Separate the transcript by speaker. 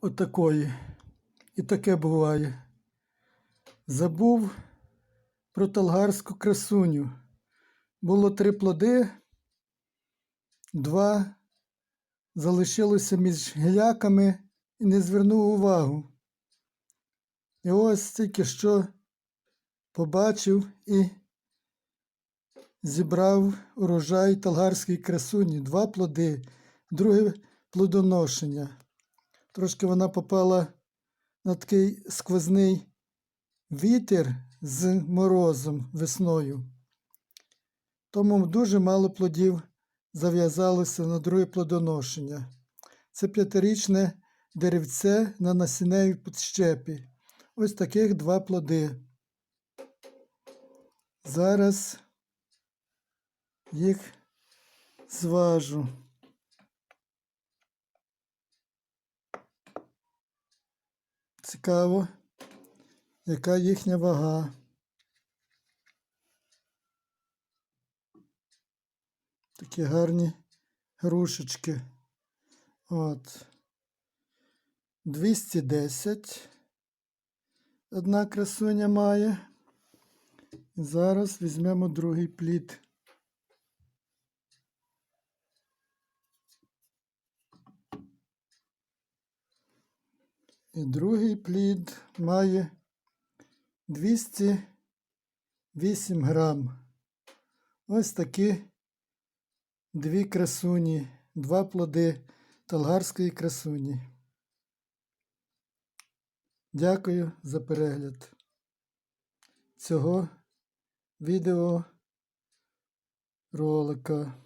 Speaker 1: отакої. І таке буває. Забув про талгарську красуню. Було три плоди, два залишилося між гіляками і не звернув увагу. І ось тільки що побачив і зібрав урожай талгарської красуні. Два плоди, друге плодоношення. Трошки вона попала на такий сквозний вітер з морозом весною. Тому дуже мало плодів зав'язалося на друге плодоношення. Це п'ятирічне деревце на насінневій підщепі. Ось таких два плоди. Зараз їх зважу. Цікаво, яка їхня вага. Такі гарні грушечки. От. 210. Одна красуня має. Зараз візьмемо другий плід. І другий плід має 208 грам. Ось такі дві красуні, два плоди талгарської красуні. Дякую за перегляд цього відео ролика.